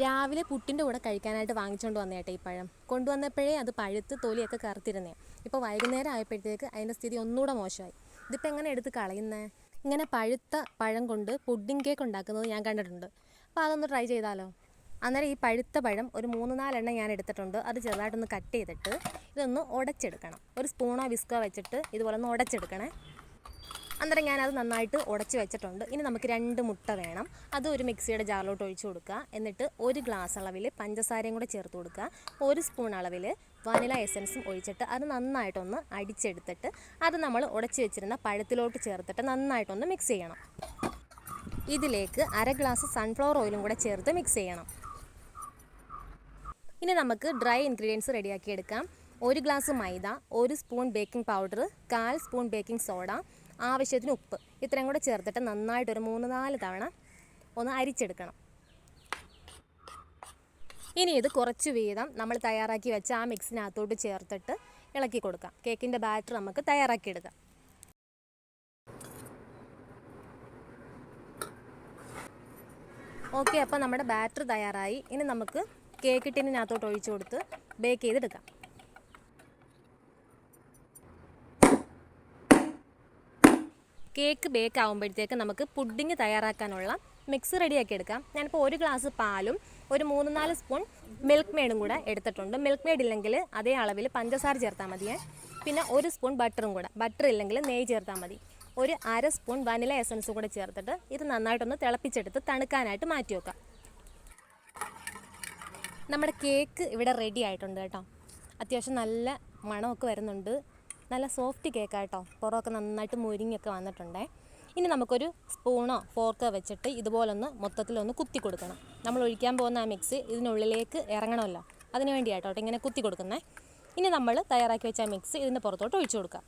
രാവിലെ പുട്ടിന്റെ കൂടെ കഴിക്കാനായിട്ട് വാങ്ങിച്ചുകൊണ്ട് വന്നേട്ടെ ഈ പഴം. കൊണ്ടുവന്നപ്പോഴേ അത് പഴുത്ത് തൊലിയൊക്കെ കറുത്തിരുന്നേ. ഇപ്പോൾ വൈകുന്നേരം ആയപ്പോഴത്തേക്ക് അതിന്റെ സ്ഥിതി ഒന്നുകൂടെ മോശമായി. ഇതിപ്പോൾ എങ്ങനെ എടുത്ത് കളയുന്നേ? ഇങ്ങനെ പഴുത്ത പഴം കൊണ്ട് പുഡിംഗ് കേക്ക് ഉണ്ടാക്കുന്നത് ഞാൻ കണ്ടിട്ടുണ്ട്. അപ്പോൾ അതൊന്ന് ട്രൈ ചെയ്താലോ? അന്നേരം ഈ പഴുത്ത പഴം ഒരു മൂന്ന് നാലെണ്ണം ഞാൻ എടുത്തിട്ടുണ്ട്. അത് ചെറുതായിട്ടൊന്ന് കട്ട് ചെയ്തിട്ട് ഇതൊന്ന് ഉടച്ചെടുക്കണം. ഒരു സ്പൂണോ വിസ്കോ വെച്ചിട്ട് ഇതുപോലെ ഒന്ന് ഉടച്ചെടുക്കണേ. അന്നേരം ഞാനത് നന്നായിട്ട് ഉടച്ച് വെച്ചിട്ടുണ്ട്. ഇനി നമുക്ക് രണ്ട് മുട്ട വേണം. അത് ഒരു മിക്സിയുടെ ജാറിലോട്ട് ഒഴിച്ചു കൊടുക്കുക. എന്നിട്ട് ഒരു ഗ്ലാസ് അളവിൽ പഞ്ചസാരയും കൂടെ ചേർത്ത് കൊടുക്കുക. ഒരു സ്പൂൺ അളവിൽ വനില എസൻസും ഒഴിച്ചിട്ട് അത് നന്നായിട്ടൊന്ന് അടിച്ചെടുത്തിട്ട് അത് നമ്മൾ ഉടച്ച് വെച്ചിരുന്ന പഴത്തിലോട്ട് ചേർത്തിട്ട് നന്നായിട്ടൊന്ന് മിക്സ് ചെയ്യണം. ഇതിലേക്ക് അര ഗ്ലാസ് സൺഫ്ലവർ ഓയിലും കൂടെ ചേർത്ത് മിക്സ് ചെയ്യണം. ഇനി നമുക്ക് ഡ്രൈ ഇൻഗ്രീഡിയൻസ് റെഡിയാക്കി എടുക്കാം. ഒരു ഗ്ലാസ് മൈദ ഒരു സ്പൂൺ ബേക്കിംഗ് പൗഡർ കാൽ സ്പൂൺ ബേക്കിംഗ് സോഡ ആവശ്യത്തിന് ഉപ്പ്. ഇത്രയും കൂടെ ചേർത്തിട്ട് നന്നായിട്ട് ഒരു മൂന്ന് നാല് തവണ ഒന്ന് അരിച്ചെടുക്കണം. ഇനി ഇത് കുറച്ച് വീതം നമ്മൾ തയ്യാറാക്കി വെച്ച ആ മിക്സിനകത്തോട്ട് ചേർത്തിട്ട് ഇളക്കി കൊടുക്കാം. കേക്കിന്റെ ബാറ്റർ നമുക്ക് തയ്യാറാക്കിയെടുക്കാം. ഓക്കെ അപ്പോൾ നമ്മുടെ ബാറ്റർ തയ്യാറായി. ഇനി നമുക്ക് കേക്ക് ടിന്നിനകത്തോട്ട് ഒഴിച്ചു കൊടുത്ത് ബേക്ക് ചെയ്തെടുക്കാം. കേക്ക് ബേക്ക് ആകുമ്പോഴത്തേക്ക് നമുക്ക് പുഡിങ് തയ്യാറാക്കാനുള്ള മിക്സ് റെഡിയാക്കി എടുക്കാം. ഞാനിപ്പോൾ ഒരു ഗ്ലാസ് പാലും ഒരു മൂന്ന് നാല് സ്പൂൺ മിൽക്ക് മെയ്ഡും കൂടെ എടുത്തിട്ടുണ്ട്. മിൽക്ക് മെയ്ഡ് ഇല്ലെങ്കിൽ അതേ അളവിൽ പഞ്ചസാര ചേർത്താൽ മതിയേ. പിന്നെ ഒരു സ്പൂൺ ബട്ടറും കൂടെ. ബട്ടർ ഇല്ലെങ്കിൽ നെയ്യ് ചേർത്താൽ മതി. ഒരു അര സ്പൂൺ വനില എസൻസും കൂടെ ചേർത്തിട്ട് ഇത് നന്നായിട്ടൊന്ന് തിളപ്പിച്ചെടുത്ത് തണുക്കാനായിട്ട് മാറ്റി വെക്കാം. നമ്മുടെ കേക്ക് ഇവിടെ റെഡി ആയിട്ടുണ്ട് കേട്ടോ. അത്യാവശ്യം നല്ല മണമൊക്കെ വരുന്നുണ്ട്. നല്ല സോഫ്റ്റ് കേക്ക് കേക്കാട്ടോ പുറമൊക്കെ നന്നായിട്ട് മുരിങ്ങൊക്കെ വന്നിട്ടുണ്ടേ. ഇനി നമുക്കൊരു സ്പൂണോ ഫോർക്കോ വെച്ചിട്ട് ഇതുപോലൊന്ന് മൊത്തത്തിലൊന്ന് കുത്തി കൊടുക്കണം. നമ്മൾ ഒഴിക്കാൻ പോകുന്ന ആ മിക്സ് ഇതിനുള്ളിലേക്ക് ഇറങ്ങണമല്ലോ. അതിന് വേണ്ടിയാട്ടോ ഇങ്ങനെ കുത്തി കൊടുക്കുന്നേ. ഇനി നമ്മൾ തയ്യാറാക്കി വെച്ച മിക്സ് ഇതിന്റെ പുറത്തോട്ട് ഒഴിച്ചു കൊടുക്കാം.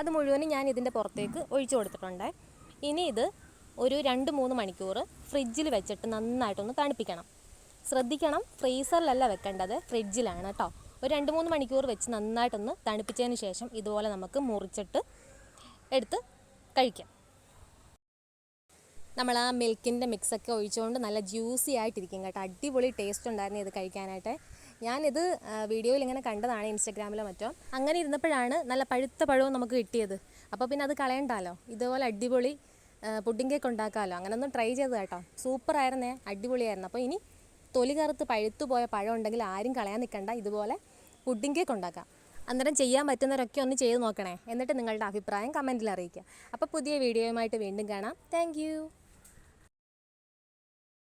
അത് മുഴുവനും ഞാൻ ഇതിന്റെ പുറത്തേക്ക് ഒഴിച്ചു കൊടുത്തിട്ടുണ്ട്. ഇനി ഇത് ഒരു രണ്ട് മൂന്ന് മണിക്കൂർ ഫ്രിഡ്ജിൽ വെച്ചിട്ട് നന്നായിട്ടൊന്ന് തണുപ്പിക്കണം. ശ്രദ്ധിക്കണം ഫ്രീസറിലല്ല വെക്കേണ്ടത് ഫ്രിഡ്ജിലാണ് കേട്ടോ ഒരു രണ്ട് മൂന്ന് മണിക്കൂർ വെച്ച് നന്നായിട്ടൊന്ന് തണുപ്പിച്ചതിന് ശേഷം ഇതുപോലെ നമുക്ക് മുറിച്ചിട്ട് എടുത്ത് കഴിക്കാം. നമ്മൾ ആ മിൽക്കിന്റെ മിക്സൊക്കെ ഒഴിച്ചുകൊണ്ട് നല്ല ജ്യൂസി ആയിട്ടിരിക്കും കേട്ടോ. അടിപൊളി ടേസ്റ്റ് ഉണ്ടായിരുന്നു ഇത് കഴിക്കാനായിട്ട്. ഞാനിത് വീഡിയോയിൽ ഇങ്ങനെ കണ്ടതാണ് ഇൻസ്റ്റഗ്രാമിലോ മറ്റോ. അങ്ങനെ ഇരുന്നപ്പോഴാണ് നല്ല പഴുത്ത പഴവും നമുക്ക് കിട്ടിയത്. അപ്പോൾ പിന്നെ അത് കളയണ്ടല്ലോ ഇതുപോലെ അടിപൊളി പുഡിംഗ് കേക്ക് ഉണ്ടാക്കാമല്ലോ അങ്ങനെ ഒന്ന് ട്രൈ ചെയ്ത് കേട്ടോ. സൂപ്പർ ആയിരുന്നേ അടിപൊളിയായിരുന്നു. അപ്പോൾ ഇനി തൊലി കറുത്ത് പഴുത്തു പോയ പഴം ഉണ്ടെങ്കിൽ ആരും കളയാൻ നിൽക്കണ്ട ഇതുപോലെ പുഡിംഗ് കേക്ക് ഉണ്ടാക്കാം. അന്നേരം ചെയ്യാൻ പറ്റുന്നവരൊക്കെ ഒന്ന് ചെയ്ത് നോക്കണേ. എന്നിട്ട് നിങ്ങളുടെ അഭിപ്രായം കമന്റിൽ അറിയിക്കുക. അപ്പോൾ പുതിയ വീഡിയോയുമായിട്ട് വീണ്ടും കാണാം. താങ്ക്